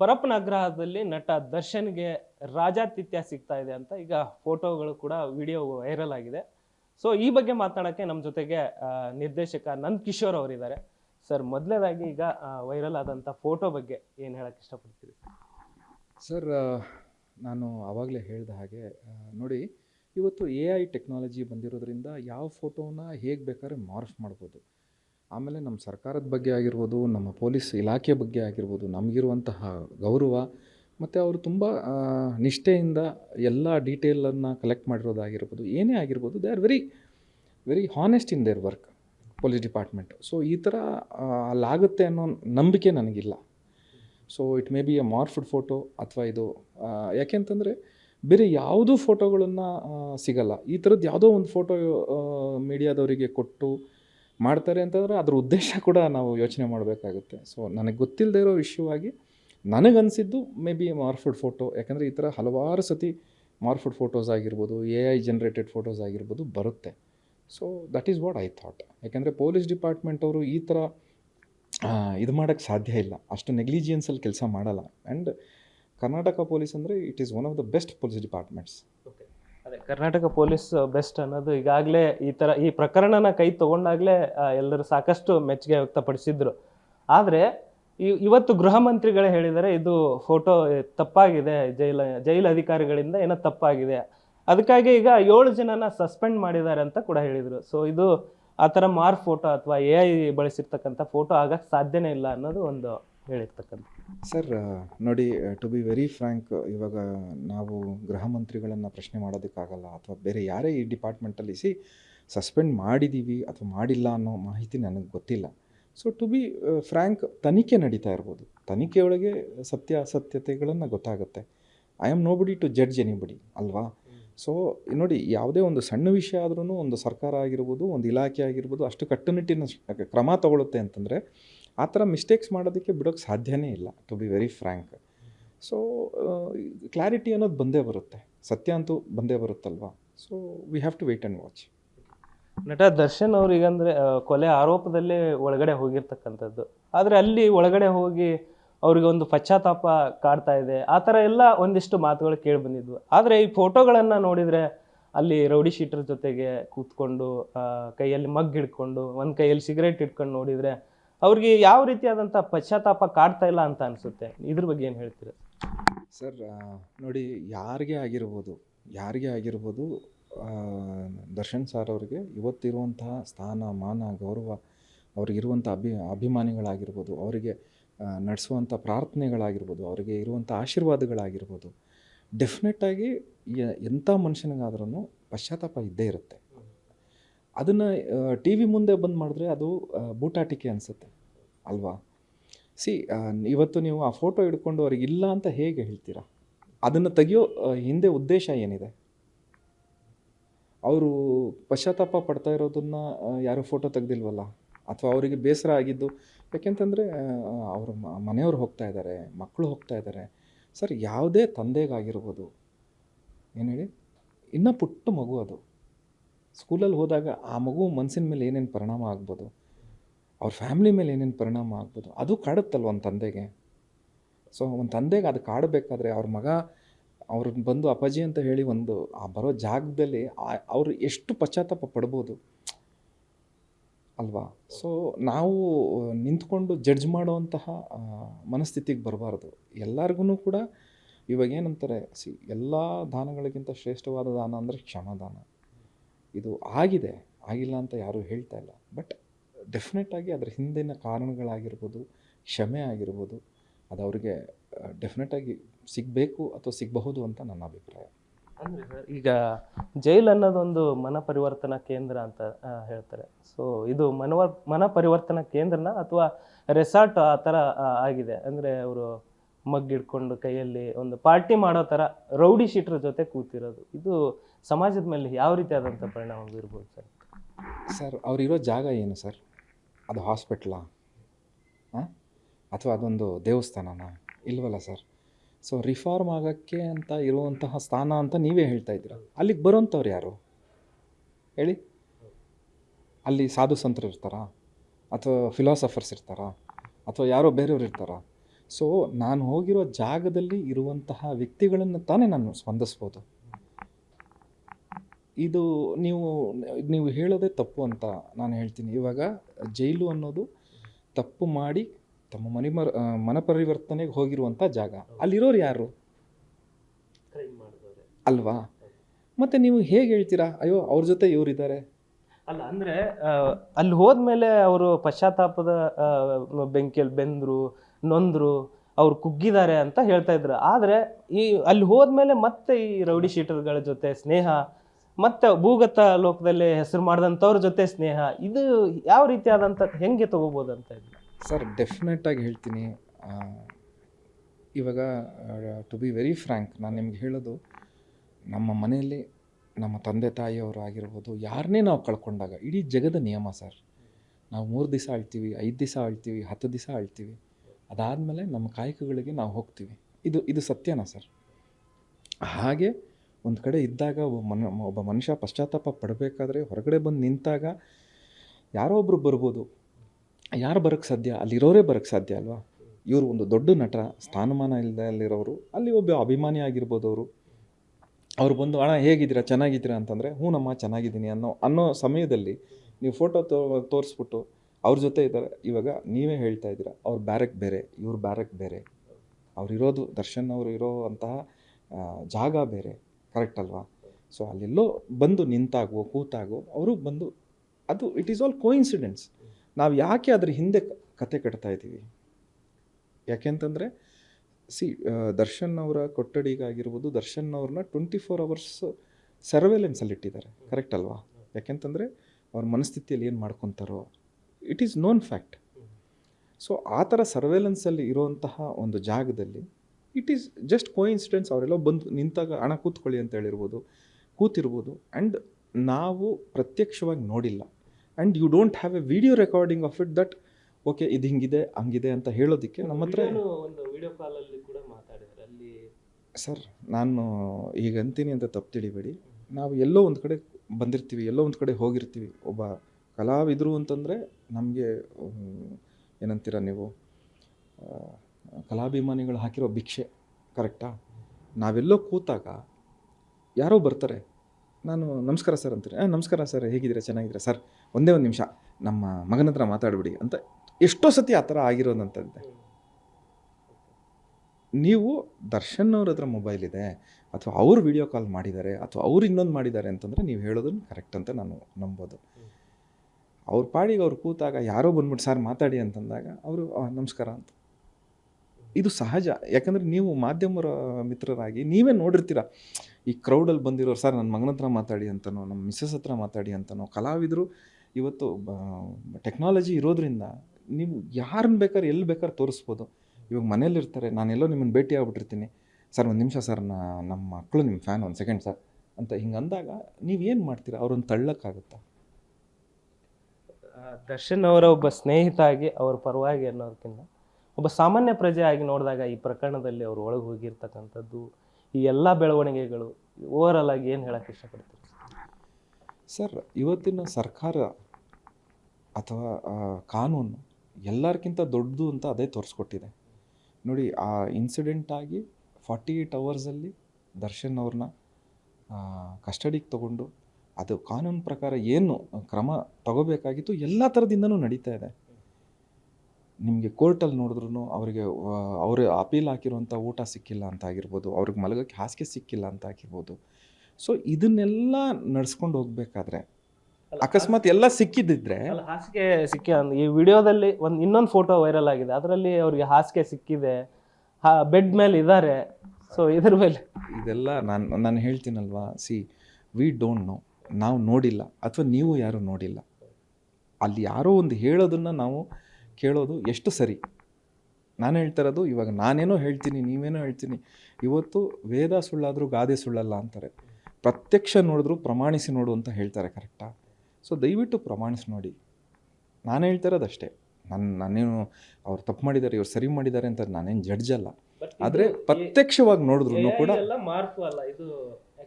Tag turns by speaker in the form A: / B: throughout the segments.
A: ಪರಪ್ಪನ ಆಗ್ರಹದಲ್ಲಿ ನಟ ದರ್ಶನ್ಗೆ ರಾಜಾತಿಥ್ಯ ಸಿಗ್ತಾ ಇದೆ ಅಂತ ಈಗ ಫೋಟೋಗಳು ಕೂಡ ವಿಡಿಯೋ ವೈರಲ್ ಆಗಿದೆ. ಸೊ ಈ ಬಗ್ಗೆ ಮಾತಾಡೋಕ್ಕೆ ನಮ್ಮ ಜೊತೆಗೆ ನಿರ್ದೇಶಕ ನಂದ್ ಕಿಶೋರ್ ಅವರಿದ್ದಾರೆ. ಸರ್ ಮೊದಲನೇದಾಗಿ ಈಗ ವೈರಲ್ ಆದಂಥ ಫೋಟೋ ಬಗ್ಗೆ ಏನು ಹೇಳಕ್ಕೆ ಇಷ್ಟಪಡ್ತೀರಿ?
B: ಸರ್ ನಾನು ಆವಾಗಲೇ ಹೇಳಿದ ಹಾಗೆ ನೋಡಿ, ಇವತ್ತು ಎ ಐ ಟೆಕ್ನಾಲಜಿ ಬಂದಿರೋದ್ರಿಂದ ಯಾವ ಫೋಟೋನ ಹೇಗೆ ಬೇಕಾದ್ರೆ ಮಾರ್ಫ್ ಮಾಡ್ಬೋದು. ಆಮೇಲೆ ನಮ್ಮ ಸರ್ಕಾರದ ಬಗ್ಗೆ ಆಗಿರ್ಬೋದು, ನಮ್ಮ ಪೊಲೀಸ್ ಇಲಾಖೆ ಬಗ್ಗೆ ಆಗಿರ್ಬೋದು, ನಮಗಿರುವಂತಹ ಗೌರವ ಮತ್ತು ಅವರು ತುಂಬ ನಿಷ್ಠೆಯಿಂದ ಎಲ್ಲ ಡೀಟೇಲನ್ನು ಕಲೆಕ್ಟ್ ಮಾಡಿರೋದಾಗಿರ್ಬೋದು, ಏನೇ ಆಗಿರ್ಬೋದು they are very very honest in their work police department so ಈ ಥರ ಅಲ್ಲಾಗುತ್ತೆ ಅನ್ನೋ ನಂಬಿಕೆ ನನಗಿಲ್ಲ. So it may be a morphed photo ಅಥವಾ ಇದು ಯಾಕೆ ಯಾಕೆಂತಂದರೆ ಬೇರೆ ಯಾವುದೂ ಫೋಟೋಗಳನ್ನು ಸಿಗಲ್ಲ. ಈ ಥರದ್ದು ಯಾವುದೋ ಒಂದು ಫೋಟೋ ಮೀಡಿಯಾದವರಿಗೆ ಕೊಟ್ಟು ಮಾಡ್ತಾರೆ ಅಂತಂದರೆ ಅದ್ರ ಉದ್ದೇಶ ಕೂಡ ನಾವು ಯೋಚನೆ ಮಾಡಬೇಕಾಗುತ್ತೆ. ಸೊ ನನಗೆ ಗೊತ್ತಿಲ್ಲದೆ ಇರೋ ವಿಷಯವಾಗಿ ನನಗನ್ಸಿದ್ದು ಮೇ ಬಿ ಮಾರ್ಫುಡ್ ಫೋಟೋ ಯಾಕಂದರೆ ಈ ಥರ ಹಲವಾರು ಸತಿ ಮಾರ್ಫುಡ್ ಫೋಟೋಸ್ ಆಗಿರ್ಬೋದು ಎ ಐ ಜನ್ರೇಟೆಡ್ ಫೋಟೋಸ್ ಆಗಿರ್ಬೋದು ಬರುತ್ತೆ. So that is what I thought ಯಾಕೆಂದರೆ ಪೊಲೀಸ್ ಡಿಪಾರ್ಟ್ಮೆಂಟ್ ಅವರು ಈ ಥರ ಇದು ಮಾಡೋಕ್ಕೆ ಸಾಧ್ಯ ಇಲ್ಲ. ಅಷ್ಟು ನೆಗ್ಲಿಜಿಯನ್ಸಲ್ಲಿ ಕೆಲಸ ಮಾಡಲ್ಲ. ಆ್ಯಂಡ್ ಕರ್ನಾಟಕ ಪೊಲೀಸ್ ಅಂದರೆ it is one of the best police departments
A: Karnataka police best ಅನ್ನೋದು ಈಗಾಗಲೇ ಈ ಥರ ಈ ಪ್ರಕರಣನ ಕೈ ತಗೊಂಡಾಗಲೇ ಎಲ್ಲರೂ ಸಾಕಷ್ಟು ಮೆಚ್ಚುಗೆ ವ್ಯಕ್ತಪಡಿಸಿದ್ರು. ಆದರೆ ಇವತ್ತು ಗೃಹ ಮಂತ್ರಿಗಳೇ ಹೇಳಿದ್ದಾರೆ ಇದು ಫೋಟೋ ತಪ್ಪಾಗಿದೆ, ಜೈಲ, ಜೈಲು ಅಧಿಕಾರಿಗಳಿಂದ ಏನೋ ತಪ್ಪಾಗಿದೆ. ಅದಕ್ಕಾಗಿ ಈಗ ಏಳು ಜನನ ಸಸ್ಪೆಂಡ್ ಮಾಡಿದ್ದಾರೆ ಅಂತ ಕೂಡ ಹೇಳಿದರು. ಸೊ ಇದು ಆ ಥರ ಮಾರ್ ಫೋಟೋ ಅಥವಾ ಎ ಐ ಬಳಸಿರ್ತಕ್ಕಂಥ ಫೋಟೋ ಆಗಕ್ಕೆ ಸಾಧ್ಯನೇ ಇಲ್ಲ ಅನ್ನೋದು ಒಂದು ಹೇಳಿರ್ತಕ್ಕಂಥ
B: ಸರ್ ನೋಡಿ ಟು ಬಿ ವೆರಿ ಫ್ರ್ಯಾಂಕ್ ಇವಾಗ ನಾವು ಗೃಹ ಮಂತ್ರಿಗಳನ್ನು ಪ್ರಶ್ನೆ ಮಾಡೋದಕ್ಕಾಗಲ್ಲ ಅಥವಾ ಬೇರೆ ಯಾರೇ ಈ ಡಿಪಾರ್ಟ್ಮೆಂಟಲ್ಲಿ, ಸಿ, ಸಸ್ಪೆಂಡ್ ಮಾಡಿದ್ದೀವಿ ಅಥವಾ ಮಾಡಿಲ್ಲ ಅನ್ನೋ ಮಾಹಿತಿ ನನಗೆ ಗೊತ್ತಿಲ್ಲ. ಸೊ ಟು ಬಿ ಫ್ರ್ಯಾಂಕ್ ತನಿಖೆ ನಡೀತಾ ಇರ್ಬೋದು. ತನಿಖೆಯೊಳಗೆ ಸತ್ಯಾಸತ್ಯತೆಗಳನ್ನು ಗೊತ್ತಾಗುತ್ತೆ. I am nobody to judge anybody ಅಲ್ವಾ? ಸೊ ನೋಡಿ, ಯಾವುದೇ ಒಂದು ಸಣ್ಣ ವಿಷಯ ಆದ್ರೂ ಒಂದು ಸರ್ಕಾರ ಆಗಿರ್ಬೋದು, ಒಂದು ಇಲಾಖೆ ಆಗಿರ್ಬೋದು, ಅಷ್ಟು ಕಟ್ಟುನಿಟ್ಟಿನ ಕ್ರಮ ತಗೊಳುತ್ತೆ ಅಂತಂದರೆ ಆ ಥರ ಮಿಸ್ಟೇಕ್ಸ್ ಮಾಡೋದಕ್ಕೆ ಬಿಡೋಕ್ಕೆ ಸಾಧ್ಯನೇ ಇಲ್ಲ to be very frank so clarity ಅನ್ನೋದು ಬಂದೇ ಬರುತ್ತೆ. ಸತ್ಯ ಅಂತೂ ಬಂದೇ ಬರುತ್ತಲ್ವ? So we have to wait and watch
A: ನಟ, ದರ್ಶನ್ ಅವ್ರಿಗಂದ್ರೆ ಕೊಲೆ ಆರೋಪದಲ್ಲೇ ಒಳಗಡೆ ಹೋಗಿರ್ತಕ್ಕಂಥದ್ದು. ಆದರೆ ಅಲ್ಲಿ ಒಳಗಡೆ ಹೋಗಿ ಅವ್ರಿಗೆ ಒಂದು ಪಶ್ಚಾತ್ತಾಪ ಕಾಡ್ತಾ ಇದೆ. ಆ ಥರ ಎಲ್ಲ ಒಂದಿಷ್ಟು ಮಾತುಗಳು ಕೇಳಿ ಬಂದಿದ್ವು. ಆದರೆ ಈ ಫೋಟೋಗಳನ್ನು ನೋಡಿದರೆ ಅಲ್ಲಿ ರೌಡಿ ಶೀಟರ್ ಜೊತೆಗೆ ಕೂತ್ಕೊಂಡು ಕೈಯಲ್ಲಿ ಮಗ್ ಹಿಡ್ಕೊಂಡು ಒಂದು ಕೈಯಲ್ಲಿ ಸಿಗರೇಟ್ ಇಟ್ಕೊಂಡು ನೋಡಿದರೆ ಅವ್ರಿಗೆ ಯಾವ ರೀತಿಯಾದಂಥ ಪಶ್ಚಾತ್ತಾಪ ಕಾಡ್ತಾ ಇಲ್ಲ ಅಂತ ಅನಿಸುತ್ತೆ? ಇದ್ರ ಬಗ್ಗೆ ಏನು ಹೇಳ್ತೀರ?
B: ಸರ್ ನೋಡಿ, ಯಾರಿಗೆ ಆಗಿರ್ಬೋದು ಯಾರಿಗೆ ಆಗಿರ್ಬೋದು ದರ್ಶನ್ ಸರ್ ಅವರಿಗೆ ಇವತ್ತಿರುವಂತಹ ಸ್ಥಾನ ಮಾನ ಗೌರವ ಅವ್ರಿಗಿರುವಂಥ ಅಭಿ, ಅಭಿಮಾನಿಗಳಾಗಿರ್ಬೋದು, ಅವರಿಗೆ ನಡೆಸುವಂಥ ಪ್ರಾರ್ಥನೆಗಳಾಗಿರ್ಬೋದು, ಅವರಿಗೆ ಇರುವಂಥ ಆಶೀರ್ವಾದಗಳಾಗಿರ್ಬೋದು, ಡೆಫಿನೆಟ್ಟಾಗಿ ಎಂಥ ಮನುಷ್ಯನಿಗಾದ್ರೂ ಪಶ್ಚಾತ್ತಾಪ ಇದ್ದೇ ಇರುತ್ತೆ. ಅದನ್ನು ಟಿ ವಿ ಮುಂದೆ ಬಂದು ಮಾಡಿದ್ರೆ ಅದು ಬೂಟಾಟಿಕೆ ಅನಿಸುತ್ತೆ. ಅಲ್ವಾ? ಸಿ ಇವತ್ತು ನೀವು ಆ ಫೋಟೋ ಹಿಡ್ಕೊಂಡು ಅವ್ರಿಗೆ ಇಲ್ಲ ಅಂತ ಹೇಗೆ ಹೇಳ್ತೀರಾ? ಅದನ್ನು ತೆಗೆಯೋ ಹಿಂದೆ ಉದ್ದೇಶ ಏನಿದೆ? ಅವರು ಪಶ್ಚಾತ್ತಾಪ ಪಡ್ತಾ ಇರೋದನ್ನು ಯಾರು ಫೋಟೋ ತೆಗ್ದಿಲ್ವಲ್ಲ? ಅಥವಾ ಅವರಿಗೆ ಬೇಸರ ಆಗಿದ್ದು, ಯಾಕೆಂತಂದರೆ ಅವರು ಮನೆಯವ್ರು ಹೋಗ್ತಾ ಇದ್ದಾರೆ ಮಕ್ಕಳು ಹೋಗ್ತಾ ಇದ್ದಾರೆ ಸರ್, ಯಾವುದೇ ತಂದೆಗಾಗಿರ್ಬೋದು. ಏನು ಹೇಳಿ? ಇನ್ನೂ ಪುಟ್ಟ ಮಗು ಅದು. ಸ್ಕೂಲಲ್ಲಿ ಹೋದಾಗ ಆ ಮಗು ಮನಸ್ಸಿನ ಮೇಲೆ ಏನೇನು ಪರಿಣಾಮ ಆಗ್ಬೋದು? ಅವ್ರ ಫ್ಯಾಮ್ಲಿ ಮೇಲೆ ಏನೇನು ಪರಿಣಾಮ ಆಗ್ಬೋದು? ಅದು ಕಾಡುತ್ತಲ್ವ ಒಂದು ತಂದೆಗೆ? ಸೊ ಒಂದು ತಂದೆಗೆ ಅದು ಕಾಡಬೇಕಾದ್ರೆ ಅವ್ರ ಮಗ ಅವ್ರನ್ನ ಬಂದು ಅಪ್ಪಾಜಿ ಅಂತ ಹೇಳಿ ಒಂದು, ಆ ಬರೋ ಜಾಗದಲ್ಲಿ ಅವರು ಅವ್ರು ಎಷ್ಟು ಪಶ್ಚಾತ್ತಾಪ ಪಡ್ಬೋದು? ಅಲ್ವಾ? ಸೊ ನಾವು ನಿಂತ್ಕೊಂಡು ಜಡ್ಜ್ ಮಾಡುವಂತಹ ಮನಸ್ಥಿತಿಗೆ ಬರಬಾರ್ದು. ಎಲ್ಲರಿಗೂ ಕೂಡ ಇವಾಗ ಏನಂತಾರೆ, ಸಿ, ಎಲ್ಲ ದಾನಗಳಿಗಿಂತ ಶ್ರೇಷ್ಠವಾದ ದಾನ ಅಂದರೆ ಕ್ಷಮಾದಾನ. ಇದು ಆಗಿದೆ, ಆಗಿಲ್ಲ ಅಂತ ಯಾರೂ ಹೇಳ್ತಾ ಇಲ್ಲ. ಬಟ್ ಡೆಫಿನೆಟ್ಟಾಗಿ ಅದರ ಹಿಂದಿನ ಕಾರಣಗಳಾಗಿರ್ಬೋದು ಕ್ಷಮೆ ಆಗಿರ್ಬೋದು, ಅದು ಅವರಿಗೆ ಡೆಫಿನೆಟಾಗಿ ಸಿಗಬೇಕು ಅಥವಾ ಸಿಗಬಹುದು ಅಂತ ನನ್ನ ಅಭಿಪ್ರಾಯ.
A: ಅಂದರೆ ಸರ್ ಈಗ ಜೈಲ್ ಅನ್ನೋದೊಂದು ಮನ ಪರಿವರ್ತನಾ ಕೇಂದ್ರ ಅಂತ ಹೇಳ್ತಾರೆ. ಸೊ ಇದು ಮನವ ಮನ ಪರಿವರ್ತನಾ ಕೇಂದ್ರನ ಅಥವಾ ರೆಸಾರ್ಟ್ ಆ ಥರ ಆಗಿದೆ? ಅಂದರೆ ಅವರು ಮಗ್ಗಿಡ್ಕೊಂಡು ಕೈಯಲ್ಲಿ ಒಂದು ಪಾರ್ಟಿ ಮಾಡೋ ಥರ ರೌಡಿ ಶೀಟ್ರ ಜೊತೆ ಕೂತಿರೋದು. ಇದು ಸಮಾಜದ ಮೇಲೆ ಯಾವ ರೀತಿಯಾದಂಥ ಪರಿಣಾಮ ಬೀರ್ಬೋದು ಸರ್?
B: ಸರ್, ಅವರಿರೋ ಜಾಗ ಏನು ಸರ್? ಅದು ಹಾಸ್ಪಿಟ್ಲಾ? ಅಥವಾ ಅದೊಂದು ದೇವಸ್ಥಾನನಾ? ಇಲ್ವಲ್ಲ ಸರ್? ಸೊ ರಿಫಾರ್ಮ್ ಆಗೋಕ್ಕೆ ಅಂತ ಇರುವಂತಹ ಸ್ಥಾನ ಅಂತ ನೀವೇ ಹೇಳ್ತಾ ಇದ್ದೀರ? ಅಲ್ಲಿಗೆ ಬರೋಂಥವ್ರು ಯಾರು? ಹೇಳಿ. ಅಲ್ಲಿ ಸಾಧು ಸಂತರು ಇರ್ತಾರಾ? ಅಥವಾ ಫಿಲಾಸಫರ್ಸ್ ಇರ್ತಾರಾ? ಅಥವಾ ಯಾರೋ ಬೇರೆಯವ್ರು ಇರ್ತಾರಾ? ಸೊ ನಾನು ಹೋಗಿರೋ ಜಾಗದಲ್ಲಿ ಇರುವಂತಹ ವ್ಯಕ್ತಿಗಳನ್ನು ತಾನೇ ನಾನು ಸ್ಪಂದಿಸ್ಬೋದು. ಇದು ನೀವು ನೀವು ಹೇಳೋದೇ ತಪ್ಪು ಅಂತ ನಾನು ಹೇಳ್ತೀನಿ. ಇವಾಗ ಜೈಲು ಅನ್ನೋದು ತಪ್ಪು ಮಾಡಿ ತಮ್ಮ ಮನೆ ಮರ ಹೋಗಿರುವಂತ ಮನಪರಿವರ್ತನೆಗೆ ಹೋಗಿರುವಂಥ ಜಾಗ. ಅಲ್ಲಿರೋರು ಯಾರು? ಅಲ್ವಾ? ಮತ್ತೆ ನೀವು ಹೇಗೆ ಹೇಳ್ತೀರಾ? ಅಯ್ಯೋ ಅವ್ರ ಜೊತೆ ಇವರಿದ್ದಾರೆ.
A: ಅಲ್ಲ ಅಂದ್ರೆ ಅಲ್ಲಿ ಹೋದ್ಮೇಲೆ ಅವರು ಪಶ್ಚಾತ್ತಾಪದ ಬೆಂಕಿಯಲ್ಲಿ ಬೆಂದ್ರು ನೊಂದ್ರು ಅವ್ರು ಕುಗ್ಗಿದ್ದಾರೆ ಅಂತ ಹೇಳ್ತಾ ಇದ್ರು. ಆದ್ರೆ ಈ ಅಲ್ಲಿ ಹೋದ್ಮೇಲೆ ಮತ್ತೆ ಈ ರೌಡಿ ಶೀಟರ್ಗಳ ಜೊತೆ ಸ್ನೇಹ ಮತ್ತೆ ಭೂಗತ ಲೋಕದಲ್ಲಿ ಹೆಸರು ಮಾಡಿದಂಥವ್ರ ಜೊತೆ ಸ್ನೇಹ ಇದು ಯಾವ ರೀತಿಯಾದಂಥ ಹೆಂಗೆ ತಗೋಬೋದು ಅಂತ
B: ಸರ್ ಡೆಫಿನೆಟಾಗಿ ಹೇಳ್ತೀನಿ. ಆ, ಇವಾಗ ಟು ಬಿ ವೆರಿ ಫ್ರ್ಯಾಂಕ್ ನಾನು ನಿಮ್ಗೆ ಹೇಳೋದು ನಮ್ಮ ಮನೆಯಲ್ಲಿ ನಮ್ಮ ತಂದೆ ತಾಯಿಯವರು ಆಗಿರ್ಬೋದು ಯಾರನ್ನೇ ನಾವು ಕಳ್ಕೊಂಡಾಗ ಇಡೀ ಜಗದ ನಿಯಮ ಸರ್. ನಾವು ಮೂರು ದಿವಸ ಆಳ್ತೀವಿ ಐದು ದಿವಸ ಆಳ್ತೀವಿ ಹತ್ತು ದಿವಸ ಆಳ್ತೀವಿ ಅದಾದಮೇಲೆ ನಮ್ಮ ಕಾಯಕಗಳಿಗೆ ನಾವು ಹೋಗ್ತೀವಿ. ಇದು ಇದು ಸತ್ಯನಾ ಸರ್? ಹಾಗೆ ಒಂದು ಕಡೆ ಇದ್ದಾಗ ಒಬ್ಬ ಮನ, ಒಬ್ಬ ಮನುಷ್ಯ ಪಶ್ಚಾತ್ತಾಪ ಪಡಬೇಕಾದ್ರೆ ಹೊರಗಡೆ ಬಂದು ನಿಂತಾಗ ಯಾರೋ ಒಬ್ಬರು ಬರ್ಬೋದು. ಯಾರು ಬರೋಕ್ಕೆ ಸಾಧ್ಯ? ಅಲ್ಲಿರೋರೇ ಬರೋಕ್ಕೆ ಸಾಧ್ಯ ಅಲ್ವಾ? ಇವರು ಒಂದು ದೊಡ್ಡ ನಟ, ಸ್ಥಾನಮಾನ ಇಲ್ಲದೆ ಅಲ್ಲಿರೋರು, ಅಲ್ಲಿ ಒಬ್ಬ ಅಭಿಮಾನಿ ಆಗಿರ್ಬೋದು ಅವರು. ಅವ್ರು ಬಂದು, ಅಣ್ಣ, ಹೇಗಿದ್ದೀರಾ? ಚೆನ್ನಾಗಿದ್ದೀರಾ? ಅಂತಂದರೆ, ಹ್ಞೂ ನಮ್ಮ ಚೆನ್ನಾಗಿದ್ದೀನಿ ಅನ್ನೋ ಅನ್ನೋ ಸಮಯದಲ್ಲಿ ನೀವು ಫೋಟೋ ತೋ, ತೋರಿಸ್ಬಿಟ್ಟು ಅವ್ರ ಜೊತೆ ಇದ್ದಾರೆ. ಇವಾಗ ನೀವೇ ಹೇಳ್ತಾ ಇದ್ದೀರಾ, ಅವ್ರ ಬ್ಯಾರಕ್ ಬೇರೆ, ಇವ್ರ ಬ್ಯಾರಕ್ ಬೇರೆ. ಅವ್ರು ಇರೋದು ದರ್ಶನ್ ಅವರು ಇರೋ ಅಂತಹ ಜಾಗ ಬೇರೆ. ಕರೆಕ್ಟ್ ಅಲ್ವಾ? ಸೊ ಅಲ್ಲೆಲ್ಲೋ ಬಂದು ನಿಂತಾಗೋ, ಕೂತಾಗೋ, ಅವರು ಬಂದು ಅದು ಇಟ್ ಈಸ್ ಆಲ್ ಕೋಇನ್ಸಿಡೆನ್ಸ್ ನಾವು ಯಾಕೆ ಅದ್ರ ಹಿಂದೆ ಕತೆ ಕಟ್ತಾ ಇದ್ದೀವಿ? ಯಾಕೆಂತಂದರೆ ಸಿ ದರ್ಶನ್ ಅವರ ಕೊಠಡಿಗಾಗಿರ್ಬೋದು, ದರ್ಶನ್ ಅವ್ರನ್ನ ಟ್ವೆಂಟಿ ಫೋರ್ ಅವರ್ಸ್ ಸರ್ವೆಲೆನ್ಸಲ್ಲಿ ಇಟ್ಟಿದ್ದಾರೆ. ಕರೆಕ್ಟ್ ಅಲ್ವಾ? ಯಾಕೆಂತಂದರೆ ಅವ್ರ ಮನಸ್ಥಿತಿಯಲ್ಲಿ ಏನು ಮಾಡ್ಕೊತಾರೋ it is known fact so ಆ ಥರ ಸರ್ವೇಲೆನ್ಸಲ್ಲಿ ಇರುವಂತಹ ಒಂದು ಜಾಗದಲ್ಲಿ ಇಟ್ ಈಸ್ ಜಸ್ಟ್ ಕೋಇನ್ಸಿಡೆನ್ಸ್ ಅವರೆಲ್ಲ ಬಂದು ನಿಂತಾಗ ಹಣ ಕೂತ್ಕೊಳ್ಳಿ ಅಂತ ಹೇಳಿರ್ಬೋದು ಕೂತಿರ್ಬೋದು. ಆ್ಯಂಡ್ ನಾವು ಪ್ರತ್ಯಕ್ಷವಾಗಿ ನೋಡಿಲ್ಲ. And you don't have a video recording of it that okay ಇದು ಹಿಂಗಿದೆ ಹಂಗಿದೆ ಅಂತ ಹೇಳೋದಕ್ಕೆ ನಮ್ಮ ಹತ್ರ
A: ಒಂದು ವಿಡಿಯೋ ಕಾಲಲ್ಲಿ ಕೂಡ ಮಾತಾಡಿದ್ರೆ ಅಲ್ಲಿ
B: ಸರ್ ನಾನು ಈಗ ಅಂತೀನಿ ಅಂತ ತಪ್ಪು ತಿಳಿಬೇಡಿ. ನಾವು ಎಲ್ಲೋ ಒಂದು ಕಡೆ ಬಂದಿರ್ತೀವಿ ಎಲ್ಲೋ ಒಂದು ಕಡೆ ಹೋಗಿರ್ತೀವಿ. ಒಬ್ಬ ಕಲಾವಿದರು ಅಂತಂದರೆ ನಮಗೆ ಏನಂತೀರ ನೀವು? ಕಲಾಭಿಮಾನಿಗಳು ಹಾಕಿರೋ ಭಿಕ್ಷೆ, ಕರೆಕ್ಟಾ? ನಾವೆಲ್ಲೋ ಕೂತಾಗ ಯಾರೋ ಬರ್ತಾರೆ. ನಾನು, ನಮಸ್ಕಾರ ಸರ್ ಅಂತೀರಿ ನಮಸ್ಕಾರ ಸರ್, ಹೇಗಿದ್ದೀರಾ? ಚೆನ್ನಾಗಿದ್ದೀರಾ? ಸರ್, ಒಂದೇ ಒಂದು ನಿಮಿಷ. ನಮ್ಮ ಮಗನ ಹತ್ರ ಮಾತಾಡ್ಬಿಡಿ ಅಂತ ಎಷ್ಟೋ ಸತಿ ಆ ಥರ ಆಗಿರೋದಂಥದ್ದೆ ನೀವು ದರ್ಶನ್ ಅವ್ರ ಹತ್ರ ಮೊಬೈಲ್ ಇದೆ, ಅಥವಾ ಅವ್ರು ವಿಡಿಯೋ ಕಾಲ್ ಮಾಡಿದ್ದಾರೆ, ಅಥವಾ ಅವ್ರು ಇನ್ನೊಂದು ಮಾಡಿದ್ದಾರೆ ಅಂತಂದರೆ ನೀವು ಹೇಳೋದನ್ನು ಕರೆಕ್ಟ್ ಅಂತ ನಾನು ನಂಬೋದು. ಅವ್ರ ಪಾಡಿಗೆ ಅವ್ರು ಕೂತಾಗ ಯಾರೋ ಬಂದ್ಬಿಟ್ಟು ಸರ್, ಮಾತಾಡಿ ಅಂತಂದಾಗ ಅವರು ನಮಸ್ಕಾರ ಅಂತ. ಇದು ಸಹಜ. ಯಾಕಂದರೆ ನೀವು ಮಾಧ್ಯಮರ ಮಿತ್ರರಾಗಿ ನೀವೇ ನೋಡಿರ್ತೀರ, ಈ ಕ್ರೌಡಲ್ಲಿ ಬಂದಿರೋರು, ಸರ್ ನನ್ನ ಮಗನ ಹತ್ರ ಮಾತಾಡಿ ಅಂತನೋ ನಮ್ಮ ಮಿಸ್ಸಸ್ ಹತ್ರ ಮಾತಾಡಿ ಅಂತನೋ, ಕಲಾವಿದರು ಇವತ್ತು ಟೆಕ್ನಾಲಜಿ ಇರೋದ್ರಿಂದ ನೀವು ಯಾರನ್ನ ಬೇಕಾದ್ರೆ ಎಲ್ಲಿ ಬೇಕಾದ್ರೆ ತೋರಿಸ್ಬೋದು. ಇವಾಗ ಮನೇಲಿರ್ತಾರೆ ನಾನೆಲ್ಲೋ ನಿಮ್ಮನ್ನು ಭೇಟಿ ಆಗ್ಬಿಟ್ಟಿರ್ತೀನಿ. ಸರ್, ಒಂದು ನಿಮಿಷ ಸರ್, ನಾ ನಮ್ಮ ಮಕ್ಕಳು ನಿಮ್ಮ ಫ್ಯಾನ್ ಒಂದು ಸೆಕೆಂಡ್ ಸರ್, ಅಂತ ಹಿಂಗೆ ಅಂದಾಗ ನೀವೇನು ಮಾಡ್ತೀರಾ? ಅವ್ರನ್ನ ತಳ್ಳಕ್ಕಾಗುತ್ತಾ?
A: ದರ್ಶನ್ ಅವರ ಒಬ್ಬ ಸ್ನೇಹಿತ ಆಗಿ ಅವ್ರ ಪರವಾಗಿ ಅನ್ನೋದಕ್ಕಿಂತ ಒಬ್ಬ ಸಾಮಾನ್ಯ ಪ್ರಜೆ ಆಗಿ ನೋಡಿದಾಗ ಈ ಪ್ರಕರಣದಲ್ಲಿ ಅವರು ಒಳಗೆ ಹೋಗಿರ್ತಕ್ಕಂಥದ್ದು, ಈ ಎಲ್ಲ ಬೆಳವಣಿಗೆಗಳು ಓವರಾಲ್ ಆಗಿ ಏನು ಹೇಳಕ್ಕೆ ಇಷ್ಟಪಡ್ತೀರಿ?
B: ಸರ್, ಇವತ್ತಿನ ಸರ್ಕಾರ ಅಥವಾ ಕಾನೂನು ಎಲ್ಲರಿಗಿಂತ ದೊಡ್ಡದು ಅಂತ ಅದೇ ತೋರಿಸ್ಕೊಟ್ಟಿದೆ. ನೋಡಿ, ಆ ಇನ್ಸಿಡೆಂಟ್ ಆಗಿ ಫಾರ್ಟಿ ಏಯ್ಟ್ ಅವರ್ಸಲ್ಲಿ ದರ್ಶನ್ ಅವ್ರನ್ನ ಕಸ್ಟಡಿಗೆ ತಗೊಂಡು, ಅದು ಕಾನೂನು ಪ್ರಕಾರ ಏನು ಕ್ರಮ ತಗೋಬೇಕಾಗಿತ್ತು, ಎಲ್ಲ ಥರದಿಂದನೂ ನಡೀತಾ ಇದೆ. ನಿಮಗೆ ಕೋರ್ಟಲ್ಲಿ ನೋಡಿದ್ರು ಅವರಿಗೆ ಅವರು ಅಪೀಲ್ ಹಾಕಿರುವಂಥ ಊಟ ಸಿಕ್ಕಿಲ್ಲ ಅಂತ ಆಗಿರ್ಬೋದು ಅವ್ರಿಗೆ ಮಲಗೋಕ್ಕೆ ಹಾಸಿಗೆ ಸಿಕ್ಕಿಲ್ಲ ಅಂತ ಆಗಿರ್ಬೋದು. ಸೊ ಇದನ್ನೆಲ್ಲ ನಡ್ಸ್ಕೊಂಡು ಹೋಗ್ಬೇಕಾದ್ರೆ ಅಕಸ್ಮಾತ್ ಎಲ್ಲ ಸಿಕ್ಕಿದ್ದಿದ್ರೆ
A: ಹಾಸಿಗೆ ಸಿಕ್ಕಿ ಈ ವಿಡಿಯೋದಲ್ಲಿ ಒಂದು ಇನ್ನೊಂದು ಫೋಟೋ ವೈರಲ್ ಆಗಿದೆ. ಅದರಲ್ಲಿ ಅವ್ರಿಗೆ ಹಾಸಿಗೆ ಸಿಕ್ಕಿದೆ ಬೆಡ್ ಮೇಲೆ ಇದ್ದಾರೆ. ಸೊ ಇದ್ರ ಮೇಲೆ.
B: ಇದೆಲ್ಲ ನಾನು ನಾನು ಹೇಳ್ತೀನಲ್ವಾ? ಸಿ ವಿ ಡೋಂಟ್ ನೋ ನಾವು ನೋಡಿಲ್ಲ. ಅಥವಾ ನೀವು ಯಾರೂ ನೋಡಿಲ್ಲ. ಅಲ್ಲಿ ಯಾರೋ ಒಂದು ಹೇಳೋದನ್ನು ನಾವು ಕೇಳೋದು ಎಷ್ಟು ಸರಿ? ನಾನು ಹೇಳ್ತಾ ಇರೋದು ಇವಾಗ ನಾನೇನೋ ಹೇಳ್ತೀನಿ ನೀವೇನೋ ಹೇಳ್ತೀನಿ. ಇವತ್ತು ವೇದ ಸುಳ್ಳಾದರೂ ಗಾದೆ ಸುಳ್ಳಲ್ಲ ಅಂತಾರೆ. ಪ್ರತ್ಯಕ್ಷ ನೋಡಿದ್ರು ಪ್ರಮಾಣಿಸಿ ನೋಡು ಅಂತ ಹೇಳ್ತಾರೆ ಕರೆಕ್ಟಾ ಸೊ ದಯವಿಟ್ಟು ಪ್ರಮಾಣಿಸಿ ನೋಡಿ. ನಾನು ಹೇಳ್ತಾ ಇರೋದು ಅಷ್ಟೇ. ನನ್ನ ನಾನೇನು ಅವ್ರು ತಪ್ಪು ಮಾಡಿದ್ದಾರೆ ಇವ್ರು ಸರಿ ಮಾಡಿದ್ದಾರೆ ಅಂತ ನಾನೇನು ಜಡ್ಜ್ ಅಲ್ಲ. ಆದರೆ ಪ್ರತ್ಯಕ್ಷವಾಗಿ ನೋಡಿದ್ರು ಕೂಡ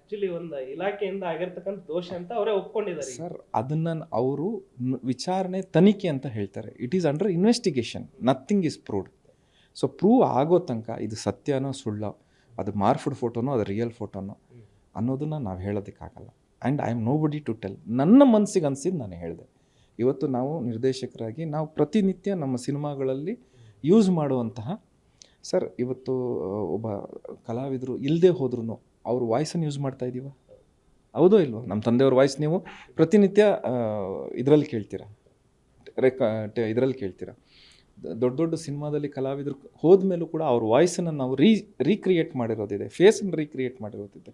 A: ಆಕ್ಚುಲಿ ಒಂದು ಇಲಾಖೆಯಿಂದ ಆಗಿರ್ತಕ್ಕಂಥ ದೋಷ ಅಂತ ಅವರೇ ಒಪ್ಕೊಂಡಿದ್ದಾರೆ
B: ಸರ್ ಅದನ್ನು ಅವರು ವಿಚಾರಣೆ ತನಿಖೆ ಅಂತ ಹೇಳ್ತಾರೆ. It is under investigation nothing is proved so prove ಆಗೋ ತನಕ ಇದು ಸತ್ಯನೋ ಸುಳ್ಳೋ, ಅದು ಮಾರ್ಫುಡ್ ಫೋಟೋನೋ, ಅದು ರಿಯಲ್ ಫೋಟೋನೋ ಅನ್ನೋದನ್ನು ನಾವು ಹೇಳೋದಕ್ಕಾಗಲ್ಲ. And I am nobody to tell ನನ್ನ ಮನಸ್ಸಿಗೆ ಅನಿಸಿದ್ದು ನಾನು ಹೇಳಿದೆ. ಇವತ್ತು ನಾವು ನಿರ್ದೇಶಕರಾಗಿ ನಾವು ಪ್ರತಿನಿತ್ಯ ನಮ್ಮ ಸಿನಿಮಾಗಳಲ್ಲಿ ಯೂಸ್ ಮಾಡುವಂತಹ ಸರ್ ಇವತ್ತು ಒಬ್ಬ ಕಲಾವಿದರು ಇಲ್ಲದೆ ಹೋದ್ರೂ ಅವ್ರ ವಾಯ್ಸನ್ನು ಯೂಸ್ ಮಾಡ್ತಾ ಇದ್ದೀವ ಹೌದೋ ಇಲ್ವೋ? ನಮ್ಮ ತಂದೆಯವ್ರ ವಾಯ್ಸ್ ನೀವು ಪ್ರತಿನಿತ್ಯ ಇದರಲ್ಲಿ ಕೇಳ್ತೀರಾ. ರೆಕ ಇದರಲ್ಲಿ ಕೇಳ್ತೀರಾ. ದೊಡ್ಡ ದೊಡ್ಡ ಸಿನಿಮಾದಲ್ಲಿ ಕಲಾವಿದರು ಹೋದ್ಮೇಲೂ ಕೂಡ ಅವ್ರ ವಾಯ್ಸನ್ನು ನಾವು ರೀ ರೀಕ್ರಿಯೇಟ್ ಮಾಡಿರೋದಿದೆ. ಫೇಸನ್ನು ರೀಕ್ರಿಯೇಟ್ ಮಾಡಿರೋದಿದೆ.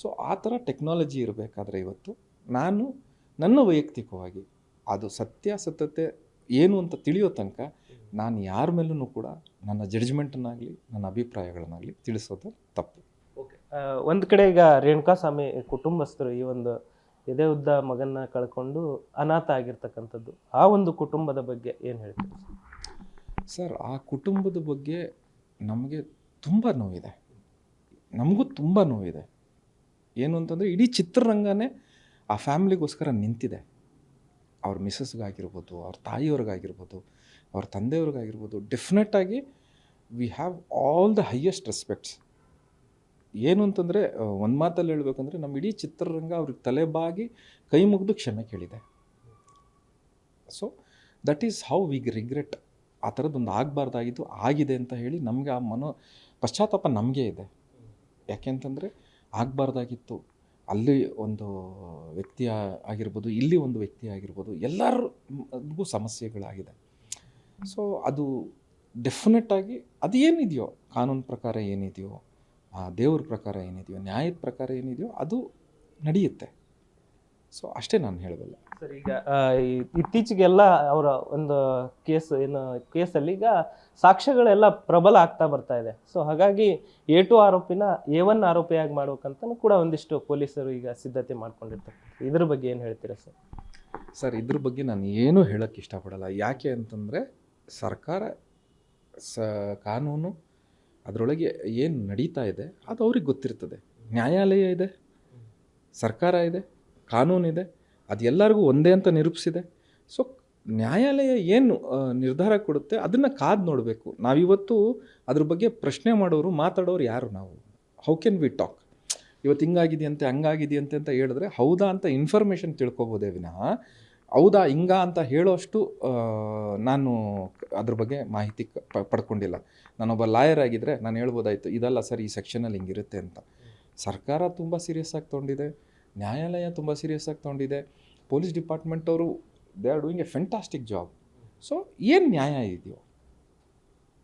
B: ಸೊ ಆ ಥರ ಟೆಕ್ನಾಲಜಿ ಇರಬೇಕಾದ್ರೆ ಇವತ್ತು ನಾನು ನನ್ನ ವೈಯಕ್ತಿಕವಾಗಿ ಅದು ಸತ್ಯ, ಸತ್ಯತೆ ಏನು ಅಂತ ತಿಳಿಯೋ ತನಕ ನಾನು ಯಾರ ಮೇಲೂ ಕೂಡ ನನ್ನ ಜಡ್ಜ್ಮೆಂಟನ್ನಾಗಲಿ ನನ್ನ ಅಭಿಪ್ರಾಯಗಳನ್ನಾಗಲಿ ತಿಳಿಸೋದು ತಪ್ಪು.
A: ಒಂದು ಕಡೆ ಈಗ ರೇಣುಕಾಸ್ವಾಮಿ ಕುಟುಂಬಸ್ಥರು ಈ ಒಂದು ಎದೆ ಉದ್ದ ಮಗನ್ನ ಕಳ್ಕೊಂಡು ಅನಾಥ ಆಗಿರ್ತಕ್ಕಂಥದ್ದು, ಆ ಒಂದು ಕುಟುಂಬದ ಬಗ್ಗೆ ಏನು ಹೇಳ್ತೀರಿ?
B: ಸರ್, ಆ ಕುಟುಂಬದ ಬಗ್ಗೆ ನಮಗೆ ತುಂಬ ನೋವಿದೆ. ನಮಗೂ ತುಂಬ ನೋವಿದೆ. ಏನು ಅಂತಂದರೆ ಇಡೀ ಚಿತ್ರರಂಗನೇ ಆ ಫ್ಯಾಮಿಲಿಗೋಸ್ಕರ ನಿಂತಿದೆ. ಅವ್ರ ಮಿಸಸ್ಗಾಗಿರ್ಬೋದು ಅವ್ರ ತಾಯಿಯವ್ರಿಗಾಗಿರ್ಬೋದು, ಅವ್ರ ತಂದೆಯವ್ರಿಗಾಗಿರ್ಬೋದು ಡೆಫಿನೆಟಾಗಿ we have all the highest respects ಏನು ಅಂತಂದರೆ ಒಂದು ಮಾತಲ್ಲಿ ಹೇಳ್ಬೇಕಂದ್ರೆ ನಮ್ಮ ಇಡೀ ಚಿತ್ರರಂಗ ಅವ್ರಿಗೆ ತಲೆಬಾಗಿ ಕೈ ಮುಗಿದು ಕ್ಷಮೆ ಕೇಳಿದೆ. So that is how we regret ಆ ಥರದ್ದೊಂದು ಆಗಬಾರ್ದಾಗಿದ್ದು ಆಗಿದೆ ಅಂತ ಹೇಳಿ ನಮಗೆ ಆ ಮನೋ, ಪಶ್ಚಾತ್ತಾಪ ನಮಗೆ ಇದೆ. ಯಾಕೆಂತಂದರೆ ಆಗಬಾರ್ದಾಗಿತ್ತು. ಅಲ್ಲಿ ಒಂದು ವ್ಯಕ್ತಿ ಆಗಿರ್ಬೋದು, ಇಲ್ಲಿ ಒಂದು ವ್ಯಕ್ತಿ ಆಗಿರ್ಬೋದು, ಎಲ್ಲರಿಗೂ ಸಮಸ್ಯೆಗಳಾಗಿದೆ. ಸೊ ಅದು ಡೆಫಿನೆಟ್ಟಾಗಿ ಅದು ಏನಿದೆಯೋ ಕಾನೂನು ಪ್ರಕಾರ ಏನಿದೆಯೋ ಆ ದೇವ್ರ ಪ್ರಕಾರ ಏನಿದೆಯೋ ನ್ಯಾಯದ ಪ್ರಕಾರ ಏನಿದೆಯೋ ಅದು ನಡೆಯುತ್ತೆ. ಸೊ ಅಷ್ಟೇ ನಾನು ಹೇಳಬಲ್ಲ
A: ಸರ್ ಈಗ ಆ, ಈ- ಇತ್ತೀಚೆಗೆಲ್ಲ ಅವರ ಒಂದು ಕೇಸ್ ಏನು ಕೇಸಲ್ಲಿ ಈಗ ಸಾಕ್ಷ್ಯಗಳೆಲ್ಲ ಪ್ರಬಲ ಆಗ್ತಾ ಬರ್ತಾ ಇದೆ. ಸೊ ಹಾಗಾಗಿ ಎ ಟು ಆರೋಪಿನ ಎ ಒನ್ ಆರೋಪಿಯಾಗಿ ಮಾಡ್ಬೇಕಂತನೂ ಕೂಡ ಒಂದಿಷ್ಟು ಪೊಲೀಸರು ಈಗ ಸಿದ್ಧತೆ ಮಾಡ್ಕೊಂಡಿರ್ತಾರೆ. ಇದ್ರ ಬಗ್ಗೆ ಏನು ಹೇಳ್ತೀರಾ ಸರ್?
B: ಸರ್ ಇದ್ರ ಬಗ್ಗೆ ನಾನು ಏನೂ ಹೇಳೋಕ್ಕೆ ಇಷ್ಟಪಡಲ್ಲ. ಯಾಕೆ ಅಂತಂದರೆ ಸರ್ಕಾರ ಸ ಕಾನೂನು ಅದರೊಳಗೆ ಏನು ನಡೀತಾ ಇದೆ, ಅದು ಅವ್ರಿಗೆ ಗೊತ್ತಿರ್ತದೆ. ನ್ಯಾಯಾಲಯ ಇದೆ, ಸರ್ಕಾರ ಇದೆ ಕಾನೂನಿದೆ ಅದು ಎಲ್ಲರಿಗೂ ಒಂದೇ ಅಂತ ನಿರೂಪಿಸಿದೆ. ಸೊ ನ್ಯಾಯಾಲಯ ಏನು ನಿರ್ಧಾರ ಕೊಡುತ್ತೆ, ಅದನ್ನು ಕಾದು ನೋಡಬೇಕು. ನಾವಿವತ್ತು ಅದ್ರ ಬಗ್ಗೆ ಪ್ರಶ್ನೆ ಮಾಡೋರು, ಮಾತಾಡೋರು ಯಾರು ನಾವು? ಹೌ ಕ್ಯಾನ್ ವಿ ಟಾಕ್ ಇವತ್ತು ಹಿಂಗಾಗಿದೆಯಂತೆ, ಹಂಗಾಗಿದೆಯಂತೆ ಅಂತ ಹೇಳಿದ್ರೆ, ಹೌದಾ ಅಂತ ಇನ್ಫಾರ್ಮೇಷನ್ ತಿಳ್ಕೊಬೋದೇ ವಿನಃ ಹೌದಾ, ಹಿಂಗ ಅಂತ ಹೇಳೋಷ್ಟು ನಾನು ಅದ್ರ ಬಗ್ಗೆ ಮಾಹಿತಿ ಪಡ್ಕೊಂಡಿಲ್ಲ. ನಾನೊಬ್ಬ ಲಾಯರ್ ಆಗಿದ್ದರೆ ನಾನು ಹೇಳ್ಬೋದಾಯಿತು, ಇದಲ್ಲ ಸರ್ ಈ ಸೆಕ್ಷನಲ್ಲಿ ಹಿಂಗಿರುತ್ತೆ ಅಂತ. ಸರ್ಕಾರ ತುಂಬ ಸೀರಿಯಸ್ ಆಗಿ ತೊಗೊಂಡಿದೆ, ನ್ಯಾಯಾಲಯ ತುಂಬ ಸೀರಿಯಸ್ ಆಗಿ ತೊಗೊಂಡಿದೆ ಪೊಲೀಸ್ ಡಿಪಾರ್ಟ್ಮೆಂಟ್ ಅವರು they are doing a fantastic job so ಏನು ನ್ಯಾಯ ಇದೆಯೋ,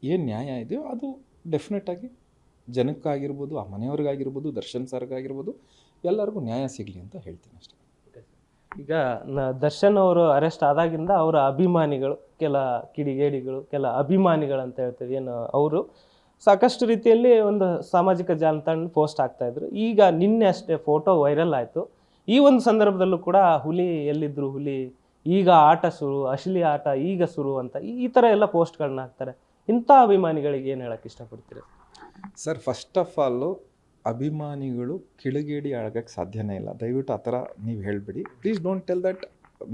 B: ಏನು ನ್ಯಾಯ ಇದೆಯೋ ಅದು ಡೆಫಿನೆಟಾಗಿ ಜನಕ್ಕಾಗಿರ್ಬೋದು, ಆ ಮನೆಯವ್ರಿಗಾಗಿರ್ಬೋದು, ದರ್ಶನ್ ಸರ್ಗಾಗಿರ್ಬೋದು, ಎಲ್ಲರಿಗೂ ನ್ಯಾಯ ಸಿಗಲಿ ಅಂತ ಹೇಳ್ತೀನಿ ಅಷ್ಟೇ.
A: ಈಗ ನ- ದರ್ಶನ್ ಅವರು ಅರೆಸ್ಟ್ ಆದಾಗಿಂದ ಅವರ ಅಭಿಮಾನಿಗಳು, ಕೆಲ ಕಿಡಿಗೇಡಿಗಳು, ಕೆಲ ಅಭಿಮಾನಿಗಳು ಅಂತ ಹೇಳ್ತೀವಿ, ಏನು ಅವರು ಸಾಕಷ್ಟು ರೀತಿಯಲ್ಲಿ ಒಂದು ಸಾಮಾಜಿಕ ಜಾಲತಾಣ ಪೋಸ್ಟ್ ಆಗ್ತಾ ಇದ್ರು. ಈಗ ನಿನ್ನೆ ಅಷ್ಟೇ ಫೋಟೋ ವೈರಲ್ ಆಯಿತು. ಈ ಒಂದು ಸಂದರ್ಭದಲ್ಲೂ ಕೂಡ ಹುಲಿ ಎಲ್ಲಿದ್ರು ಹುಲಿ, ಈಗ ಆಟ ಶುರು, ಅಶ್ಲಿ ಆಟ ಈಗ ಶುರು ಅಂತ ಈ- ಈ ಥರ ಎಲ್ಲ ಪೋಸ್ಟ್ಗಳನ್ನ ಹಾಕ್ತಾರೆ. ಇಂಥ ಅಭಿಮಾನಿಗಳಿಗೆ ಏನು ಹೇಳಕ್ಕೆ ಇಷ್ಟಪಡ್ತೀರಿ?
B: ಸರ್ ಫಸ್ಟ್ ಆಫ್ ಆಲು ಅಭಿಮಾನಿಗಳು ಕಿಳಗೇಡಿ ಆಗೋಕ್ಕೆ ಸಾಧ್ಯನೇ ಇಲ್ಲ. ದಯವಿಟ್ಟು ಆ ಥರ ನೀವು ಹೇಳಬೇಡಿ. Please don't tell that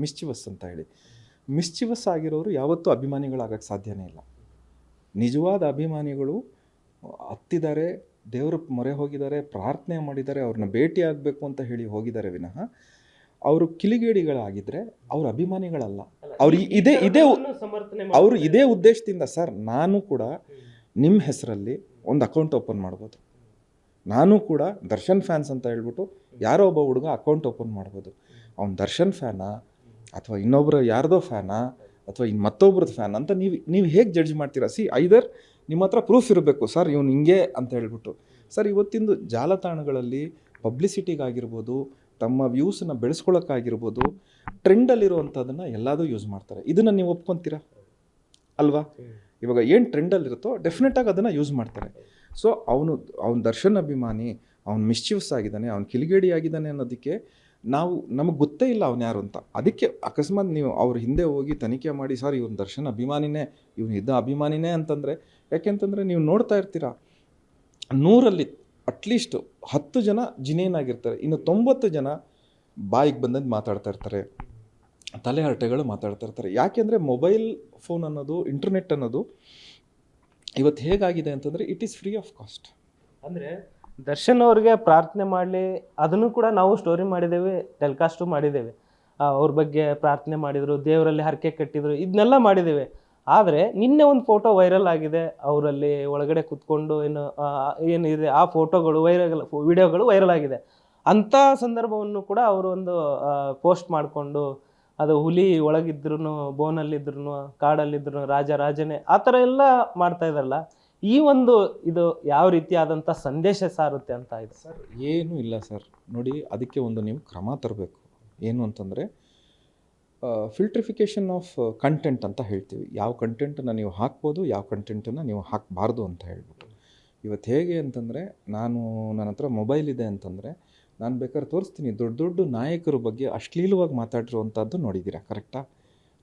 B: mischievous ಅಂತ ಹೇಳಿ. ಮಿಸ್ಚಿವಸ್ ಆಗಿರೋರು ಯಾವತ್ತೂ ಅಭಿಮಾನಿಗಳಾಗಕ್ಕೆ ಸಾಧ್ಯನೇ ಇಲ್ಲ. ನಿಜವಾದ ಅಭಿಮಾನಿಗಳು ಹತ್ತಿದ್ದಾರೆ ದೇವರು ಮೊರೆ ಹೋಗಿದ್ದಾರೆ ಪ್ರಾರ್ಥನೆ ಮಾಡಿದ್ದಾರೆ ಅವ್ರನ್ನ ಭೇಟಿ ಆಗಬೇಕು ಅಂತ ಹೇಳಿ ಹೋಗಿದ್ದಾರೆ ವಿನಃ ಅವರು ಕಿಲಿಗೇಡಿಗಳಾಗಿದ್ದರೆ ಅವರು ಅಭಿಮಾನಿಗಳಲ್ಲ. ಅವ್ರು ಇದೇ ಇದೇ
A: ಸಮರ್ಥನೆ
B: ಅವರು ಇದೇ ಉದ್ದೇಶದಿಂದ ಸರ್ ನಾನು ಕೂಡ ನಿಮ್ಮ ಹೆಸರಲ್ಲಿ ಒಂದು ಅಕೌಂಟ್ ಓಪನ್ ಮಾಡ್ಬೋದು. ನಾನು ಕೂಡ ದರ್ಶನ್ ಫ್ಯಾನ್ಸ್ ಅಂತ ಹೇಳ್ಬಿಟ್ಟು ಯಾರೋ ಒಬ್ಬ ಹುಡುಗ ಅಕೌಂಟ್ ಓಪನ್ ಮಾಡ್ಬೋದು. ಅವ್ನು ದರ್ಶನ್ ಫ್ಯಾನಾ? ಅಥವಾ ಇನ್ನೊಬ್ಬರ ಯಾರ್ದೋ ಫ್ಯಾನಾ? ಅಥವಾ ಇನ್ನು ಮತ್ತೊಬ್ರದ್ದು ಫ್ಯಾನ್? ಅಂತ ನೀವು ನೀವು ಹೇಗೆ ಜಡ್ಜ್ ಮಾಡ್ತೀರಾ? ಸಿ, ಐದರ್ ನಿಮ್ಮ ಹತ್ರ ಪ್ರೂಫ್ ಇರಬೇಕು. ಸರ್, ಇವ್ನು ಹಿಂಗೆ ಅಂತ ಹೇಳ್ಬಿಟ್ಟು. ಸರ್, ಇವತ್ತಿಂದು ಜಾಲತಾಣಗಳಲ್ಲಿ ಪಬ್ಲಿಸಿಟಿಗಾಗಿರ್ಬೋದು ತಮ್ಮ ವ್ಯೂಸನ್ನ ಬೆಳೆಸ್ಕೊಳ್ಳೋಕ್ಕಾಗಿರ್ಬೋದು ಟ್ರೆಂಡಲ್ಲಿರುವಂಥದ್ದನ್ನು ಎಲ್ಲದೂ ಯೂಸ್ ಮಾಡ್ತಾರೆ. ಇದನ್ನು ನೀವು ಒಪ್ಕೊತೀರಾ? ಅಲ್ವಾ? ಇವಾಗ ಏನು ಟ್ರೆಂಡಲ್ಲಿರುತ್ತೋ ಡೆಫಿನೆಟಾಗಿ ಅದನ್ನು ಯೂಸ್ ಮಾಡ್ತಾರೆ. ಸೊ ಅವನು, ಅವನ ದರ್ಶನ್ ಅಭಿಮಾನಿ, ಅವ್ನು ಮಿಶ್ಚಿವಸ್ ಆಗಿದ್ದಾನೆ, ಅವ್ನು ಕಿಲಿಗೇಡಿ ಆಗಿದ್ದಾನೆ ಅನ್ನೋದಕ್ಕೆ ನಾವು, ನಮಗೆ ಗೊತ್ತೇ ಇಲ್ಲ ಅವ್ನು ಯಾರು ಅಂತ. ಅದಕ್ಕೆ ಅಕಸ್ಮಾತ್ ನೀವು ಅವ್ರ ಹಿಂದೆ ಹೋಗಿ ತನಿಖೆ ಮಾಡಿ, ಸರ್, ಇವನು ದರ್ಶನ್ ಅಭಿಮಾನಿನೇ, ಇವನು ಇದ್ದ ಅಭಿಮಾನಿನೇ ಅಂತಂದರೆ ಯಾಕೆಂತಂದರೆ ನೀವು ನೋಡ್ತಾ ಇರ್ತೀರ? ನೂರಲ್ಲಿ ಅಟ್ಲೀಸ್ಟ್ ಹತ್ತು ಜನ ಜಿನೇನಾಗಿರ್ತಾರೆ ಇನ್ನು ತೊಂಬತ್ತು ಜನ ಬಾಯಿಗೆ ಬಂದಂದು ಮಾತಾಡ್ತಾ ಇರ್ತಾರೆ. ತಲೆ ಹರಟೆಗಳು ಮಾತಾಡ್ತಾ ಇರ್ತಾರೆ. ಯಾಕೆಂದರೆ ಮೊಬೈಲ್ ಫೋನ್ ಅನ್ನೋದು, ಇಂಟರ್ನೆಟ್ ಅನ್ನೋದು ಇವತ್ತು ಹೇಗಾಗಿದೆ ಅಂತಂದರೆ it is free of cost
A: ಅಂದರೆ ದರ್ಶನ್ ಅವ್ರಿಗೆ ಪ್ರಾರ್ಥನೆ ಮಾಡಲಿ, ಅದನ್ನು ಕೂಡ ನಾವು ಸ್ಟೋರಿ ಮಾಡಿದ್ದೇವೆ ಟೆಲಿಕಾಸ್ಟು ಮಾಡಿದ್ದೇವೆ. ಅವ್ರ ಬಗ್ಗೆ ಪ್ರಾರ್ಥನೆ ಮಾಡಿದರು, ದೇವರಲ್ಲಿ ಹರಕೆ ಕಟ್ಟಿದರು ಇದನ್ನೆಲ್ಲ ಮಾಡಿದ್ದೇವೆ. ಆದರೆ ನಿನ್ನೆ ಒಂದು ಫೋಟೋ ವೈರಲ್ ಆಗಿದೆ, ಅವರಲ್ಲಿ ಒಳಗಡೆ ಕುತ್ಕೊಂಡು ಏನು ಏನಿದೆ, ಆ ಫೋಟೋಗಳು ವೈರಲ್ ವಿಡಿಯೋಗಳು ವೈರಲ್ ಆಗಿದೆ. ಅಂಥ ಸಂದರ್ಭವನ್ನು ಕೂಡ ಅವರು ಒಂದು ಪೋಸ್ಟ್ ಮಾಡಿಕೊಂಡು ಅದು ಹುಲಿ ಒಳಗಿದ್ರು ಬೋನಲ್ಲಿದ್ರು ಕಾಡಲ್ಲಿದ್ರು ರಾಜ ರಾಜನೇ, ಆ ಥರ ಎಲ್ಲ ಮಾಡ್ತಾ ಇದಾರಲ್ಲ ಈ ಒಂದು ಇದು ಯಾವ ರೀತಿಯಾದಂಥ ಸಂದೇಶ ಸಾರುತ್ತೆ ಅಂತ ಇದೆ?
B: ಸರ್, ಏನೂ ಇಲ್ಲ ಸರ್. ನೋಡಿ, ಅದಕ್ಕೆ ಒಂದು ನೀವು ಕ್ರಮ ತರಬೇಕು. ಏನು ಅಂತಂದರೆ ಫಿಲ್ಟ್ರಿಫಿಕೇಷನ್ ಆಫ್ ಕಂಟೆಂಟ್ ಅಂತ ಹೇಳ್ತೀವಿ. ಯಾವ ಕಂಟೆಂಟನ್ನು ನೀವು ಹಾಕ್ಬೋದು, ಯಾವ ಕಂಟೆಂಟನ್ನು ನೀವು ಹಾಕಬಾರ್ದು ಅಂತ ಹೇಳ್ಬಿಟ್ಟು. ಇವತ್ತು ಹೇಗೆ ಅಂತಂದರೆ, ನಾನು ನನ್ನ ಹತ್ರ ಮೊಬೈಲ್ ಇದೆ ಅಂತಂದರೆ ನಾನು ಬೇಕಾದ್ರೆ ತೋರಿಸ್ತೀನಿ. ದೊಡ್ಡ ದೊಡ್ಡ ನಾಯಕರ ಬಗ್ಗೆ ಅಶ್ಲೀಲವಾಗಿ ಮಾತಾಡಿರುವಂಥದ್ದು ನೋಡಿದ್ದೀರಾ ಕರೆಕ್ಟಾ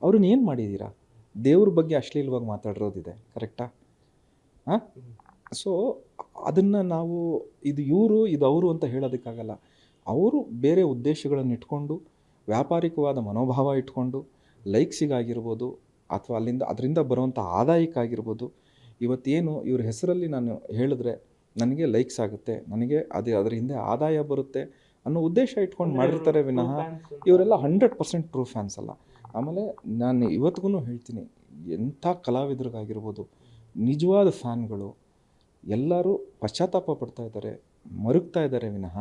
B: ಅವ್ರನ್ನ ಏನು ಮಾಡಿದ್ದೀರಾ ದೇವ್ರ ಬಗ್ಗೆ ಅಶ್ಲೀಲವಾಗಿ ಮಾತಾಡಿರೋದಿದೆ. ಕರೆಕ್ಟಾ ಹಾಂ ಸೊ ಅದನ್ನು ನಾವು, ಇದು ಇವರು, ಇದು ಅವರು ಅಂತ ಹೇಳೋದಕ್ಕಾಗಲ್ಲ. ಅವರು ಬೇರೆ ಉದ್ದೇಶಗಳನ್ನು ಇಟ್ಕೊಂಡು, ವ್ಯಾಪಾರಿಕವಾದ ಮನೋಭಾವ ಇಟ್ಕೊಂಡು, ಲೈಕ್ಸಿಗಾಗಿರ್ಬೋದು, ಅಥವಾ ಅಲ್ಲಿಂದ, ಅದರಿಂದ ಬರುವಂಥ ಆದಾಯಕ್ಕಾಗಿರ್ಬೋದು, ಇವತ್ತೇನು ಇವ್ರ ಹೆಸರಲ್ಲಿ ನಾನು ಹೇಳಿದ್ರೆ ನನಗೆ ಲೈಕ್ಸ್ ಆಗುತ್ತೆ ನನಗೆ ಅದು ಅದರ ಹಿಂದೆ ಆದಾಯ ಬರುತ್ತೆ ಅನ್ನೋ ಉದ್ದೇಶ ಇಟ್ಕೊಂಡು ಮಾಡಿರ್ತಾರೆ ವಿನಃ ಇವರೆಲ್ಲ ಹಂಡ್ರೆಡ್ ಪರ್ಸೆಂಟ್ ಟ್ರೂ ಫ್ಯಾನ್ಸ್ ಅಲ್ಲ. ಆಮೇಲೆ ನಾನು ಇವತ್ತಿಗೂ ಹೇಳ್ತೀನಿ ಎಂಥ ಕಲಾವಿದರಿಗಾಗಿರ್ಬೋದು ನಿಜವಾದ ಫ್ಯಾನ್ಗಳು ಎಲ್ಲರೂ ಪಶ್ಚಾತ್ತಾಪ ಪಡ್ತಾ ಇದ್ದಾರೆ ಮರುಗ್ತಾ ಇದ್ದಾರೆ ವಿನಃ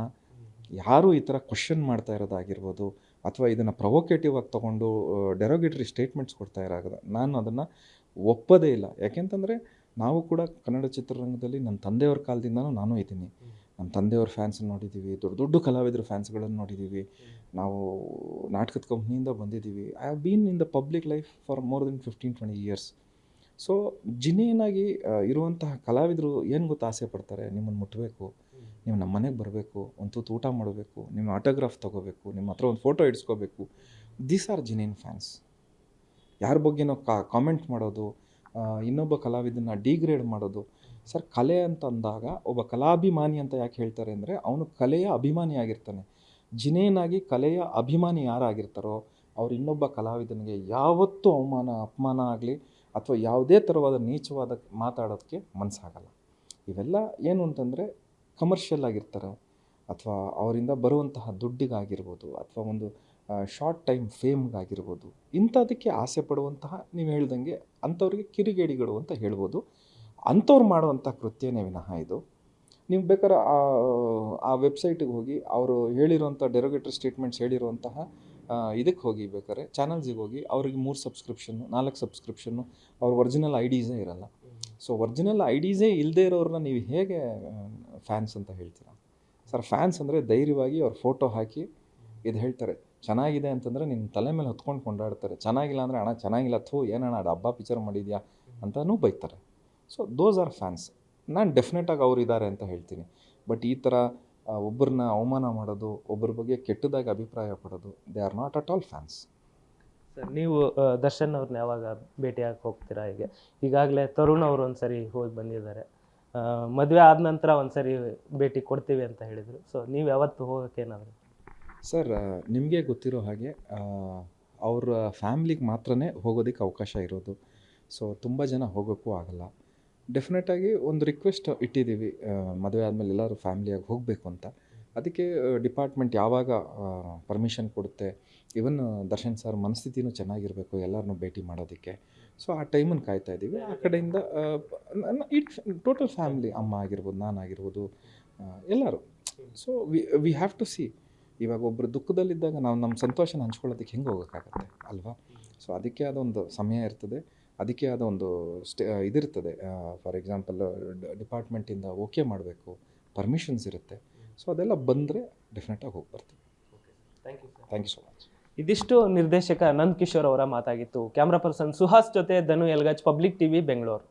B: ಯಾರೂ ಈ ಥರ ಕ್ವಶನ್ ಮಾಡ್ತಾ ಇರೋದಾಗಿರ್ಬೋದು ಅಥವಾ ಇದನ್ನು ಪ್ರೊವೊಕೇಟಿವ್ ಆಗಿ ತೊಗೊಂಡು ಡೆರೋಗೇಟ್ರಿ ಸ್ಟೇಟ್ಮೆಂಟ್ಸ್ ಕೊಡ್ತಾ ಇರೋದ ನಾನು ಅದನ್ನು ಒಪ್ಪದೇ ಇಲ್ಲ. ಯಾಕೆಂತಂದರೆ ನಾವು ಕೂಡ ಕನ್ನಡ ಚಿತ್ರರಂಗದಲ್ಲಿ ನನ್ನ ತಂದೆಯವ್ರ ಕಾಲದಿಂದನೂ ನಾನು ಇದ್ದೀನಿ. ನಮ್ಮ ತಂದೆಯವ್ರ ಫ್ಯಾನ್ಸ್ ನೋಡಿದ್ದೀವಿ ದೊಡ್ಡ ದೊಡ್ಡ ಕಲಾವಿದರ ಫ್ಯಾನ್ಸ್ಗಳನ್ನು ನೋಡಿದ್ದೀವಿ ನಾವು ನಾಟಕದ ಕಂಪ್ನಿಯಿಂದ ಬಂದಿದ್ದೀವಿ I have been in the public life for more than fifteen twenty years so ಜಿನೇನಾಗಿ ಇರುವಂತಹ ಕಲಾವಿದರು ಏನು ಗೊತ್ತು ಆಸೆ ಪಡ್ತಾರೆ? ನಿಮ್ಮನ್ನು ಮುಟ್ಟಬೇಕು ನೀವು ನಮ್ಮ ಮನೆಗೆ ಬರಬೇಕು, ಒಂದು ತೂತು ಊಟ ಮಾಡಬೇಕು, ನಿಮ್ಮ ಆಟೋಗ್ರಾಫ್ ತೊಗೋಬೇಕು, ನಿಮ್ಮ ಹತ್ರ ಒಂದು ಫೋಟೋ ಇಡ್ಸ್ಕೋಬೇಕು. ದೀಸ್ ಆರ್ ಜಿನೇನ್ ಫ್ಯಾನ್ಸ್ ಯಾರ ಬಗ್ಗೆನೋ ಕಾ ಕಾಮೆಂಟ್ ಮಾಡೋದು ಇನ್ನೊಬ್ಬ ಕಲಾವಿದನ್ನ ಡಿಗ್ರೇಡ್ ಮಾಡೋದು. ಸರ್, ಕಲೆ ಅಂತ ಅಂದಾಗ ಒಬ್ಬ ಕಲಾಭಿಮಾನಿ ಅಂತ ಯಾಕೆ ಹೇಳ್ತಾರೆ ಅಂದರೆ ಅವನು ಕಲೆಯ ಅಭಿಮಾನಿಯಾಗಿರ್ತಾನೆ ಜಿನೇನಾಗಿ ಕಲೆಯ ಅಭಿಮಾನಿ ಯಾರಾಗಿರ್ತಾರೋ, ಅವ್ರು ಇನ್ನೊಬ್ಬ ಕಲಾವಿದನಿಗೆ ಯಾವತ್ತೂ ಅವಮಾನ, ಅಪಮಾನ ಆಗಲಿ ಅಥವಾ ಯಾವುದೇ ಥರವಾದ ನೀಚವಾದ ಮಾತಾಡೋದಕ್ಕೆ ಮನಸ್ಸಾಗಲ್ಲ ಇವೆಲ್ಲ ಏನು ಅಂತಂದರೆ ಕಮರ್ಷಿಯಲ್ ಆಗಿರ್ತಾರೆ ಅಥವಾ ಅವರಿಂದ ಬರುವಂತಹ ದುಡ್ಡಿಗಾಗಿರ್ಬೋದು ಅಥವಾ ಒಂದು ಶಾರ್ಟ್ ಟೈಮ್ ಫೇಮ್ಗಾಗಿರ್ಬೋದು ಇಂಥದಕ್ಕೆ ಆಸೆ ಪಡುವಂತಹ ನೀವು ಹೇಳ್ದಂಗೆ ಅಂಥವ್ರಿಗೆ ಕಿರಿಗೇಡಿಗಳು ಅಂತ ಹೇಳ್ಬೋದು. ಅಂಥವ್ರು ಮಾಡುವಂಥ ಕೃತ್ಯನೇ ವಿನಃ ಇದು. ನೀವು ಬೇಕಾದ್ರೆ ಆ- ವೆಬ್ಸೈಟಿಗೆ ಹೋಗಿ ಅವರು ಹೇಳಿರುವಂಥ ಡೆರೋಗೇಟರ್ ಸ್ಟೇಟ್ಮೆಂಟ್ಸ್ ಹೇಳಿರುವಂತಹ ಇದಕ್ಕೆ ಹೋಗಿ ಬೇಕಾದ್ರೆ ಚಾನಲ್ಸಿಗೆ ಹೋಗಿ ಅವ್ರಿಗೆ ಮೂರು ಸಬ್ಸ್ಕ್ರಿಪ್ಷನ್ನು ನಾಲ್ಕು ಸಬ್ಸ್ಕ್ರಿಪ್ಷನ್ನು ಅವ್ರ ಒರಿಜಿನಲ್ ಐ ಡಿಸೇ ಇರಲ್ಲ. ಸೊ ಒರಿಜಿನಲ್ ಐ ಡಿಸೇ ಇಲ್ಲದೆ ಇರೋರನ್ನ ನೀವು ಹೇಗೆ ಫ್ಯಾನ್ಸ್ ಅಂತ ಹೇಳ್ತೀರಾ? ಸರ್ ಫ್ಯಾನ್ಸ್ ಅಂದರೆ ಧೈರ್ಯವಾಗಿ ಅವ್ರ ಫೋಟೋ ಹಾಕಿ ಇದು ಹೇಳ್ತಾರೆ. ಚೆನ್ನಾಗಿದೆ ಅಂತಂದರೆ ನಿನ್ನ ತಲೆ ಮೇಲೆ ಹೊತ್ಕೊಂಡು ಕೊಂಡಾಡ್ತಾರೆ. ಚೆನ್ನಾಗಿಲ್ಲ ಅಂದರೆ, ಅಣ್ಣ, ಚೆನ್ನಾಗಿಲ್ಲ, ಥೂ, ಏನಣ್ಣ, ಅದು ಹಬ್ಬ ಪಿಕ್ಚರ್ ಮಾಡಿದ್ಯಾ? ಅಂತಲೂ ಬೈತಾರೆ. ಸೊ ದೋಸ್ ಆರ್ ಫ್ಯಾನ್ಸ್ ನಾನು ಡೆಫಿನೆಟಾಗಿ ಅವ್ರು ಇದ್ದಾರೆ ಅಂತ ಹೇಳ್ತೀನಿ. ಬಟ್ ಈ ಥರ ಒಬ್ಬರನ್ನ ಅವಮಾನ ಮಾಡೋದು ಒಬ್ಬರ ಬಗ್ಗೆ ಕೆಟ್ಟದಾಗಿ ಅಭಿಪ್ರಾಯ ಪಡೋದು they are not at all fans
A: sir ನೀವು ದರ್ಶನ್ ಅವ್ರನ್ನ ಯಾವಾಗ ಭೇಟಿಯಾಗಿ ಹೋಗ್ತೀರಾ ಹೀಗೆ? ಈಗಾಗಲೇ ತರುಣ್ ಅವರು ಒಂದ್ಸರಿ ಹೋಗಿ ಬಂದಿದ್ದಾರೆ. ಮದುವೆ ಆದ ನಂತರ ಒಂದ್ಸರಿ ಭೇಟಿ ಕೊಡ್ತೀವಿ ಅಂತ ಹೇಳಿದರು. ಸೊ ನೀವು ಯಾವತ್ತು ಹೋಗೋಕೆ ಏನಾದರೂ
B: ಸರ್ ನಿಮಗೆ ಗೊತ್ತಿರೋ ಹಾಗೆ ಅವರ ಫ್ಯಾಮ್ಲಿಗೆ ಮಾತ್ರನೇ ಹೋಗೋದಕ್ಕೆ ಅವಕಾಶ ಇರೋದು. ಸೊ, ತುಂಬ ಜನ ಹೋಗೋಕ್ಕೂ ಆಗಲ್ಲ. ಡೆಫಿನೆಟಾಗಿ ಒಂದು ರಿಕ್ವೆಸ್ಟ್ ಇಟ್ಟಿದ್ದೀವಿ ಮದುವೆ ಆದಮೇಲೆ ಎಲ್ಲರೂ ಫ್ಯಾಮ್ಲಿಯಾಗಿ ಹೋಗಬೇಕು ಅಂತ. ಅದಕ್ಕೆ ಡಿಪಾರ್ಟ್ಮೆಂಟ್ ಯಾವಾಗ ಪರ್ಮಿಷನ್ ಕೊಡುತ್ತೆ? ಇವನ್ ದರ್ಶನ್ ಸರ್ ಮನಸ್ಥಿತಿನೂ ಚೆನ್ನಾಗಿರಬೇಕು ಎಲ್ಲರನ್ನೂ ಭೇಟಿ ಮಾಡೋದಕ್ಕೆ. ಸೊ ಆ ಟೈಮನ್ನು ಕಾಯ್ತಾ ಇದ್ದೀವಿ. ಆ ಕಡೆಯಿಂದ ಇಟ್ ಟೋಟಲ್ ಫ್ಯಾಮ್ಲಿ ಅಮ್ಮ ಆಗಿರ್ಬೋದು, ನಾನು ಆಗಿರ್ಬೋದು ಎಲ್ಲರೂ. So we we have to see ಇವಾಗ ಒಬ್ಬರು ದುಃಖದಲ್ಲಿದ್ದಾಗ ನಾವು ನಮ್ಮ ಸಂತೋಷನ ಹಂಚ್ಕೊಳ್ಳೋದಕ್ಕೆ ಹೆಂಗೆ ಹೋಗೋಕ್ಕಾಗತ್ತೆ ಅಲ್ವಾ? ಸೊ ಅದಕ್ಕೆ ಆದ ಒಂದು ಸಮಯ ಇರ್ತದೆ. ಅದಕ್ಕೆ ಆದ ಒಂದು ಸ್ಟೇ ಇದಿರ್ತದೆ. ಫಾರ್ ಎಕ್ಸಾಂಪಲ್ ಡಿಪಾರ್ಟ್ಮೆಂಟಿಂದ ಓಕೆ ಮಾಡಬೇಕು ಪರ್ಮಿಷನ್ಸ್ ಇರುತ್ತೆ. ಸೊ ಅದೆಲ್ಲ ಬಂದರೆ ಡೆಫಿನೆಟಾಗಿ ಹೋಗಿ ಬರ್ತೀವಿ
A: thank you
B: thank you so much
A: ಇದಿಷ್ಟು ನಿರ್ದೇಶಕ ನಂದ್ ಕಿಶೋರ್ ಅವರ ಮಾತಾಗಿತ್ತು. ಕ್ಯಾಮ್ರಾ ಪರ್ಸನ್ ಸುಹಾಸ್ ಜೊತೆ ಧನು ಎಲ್ಗಜ್ ಪಬ್ಲಿಕ್ ಟಿವಿ ಬೆಂಗಳೂರು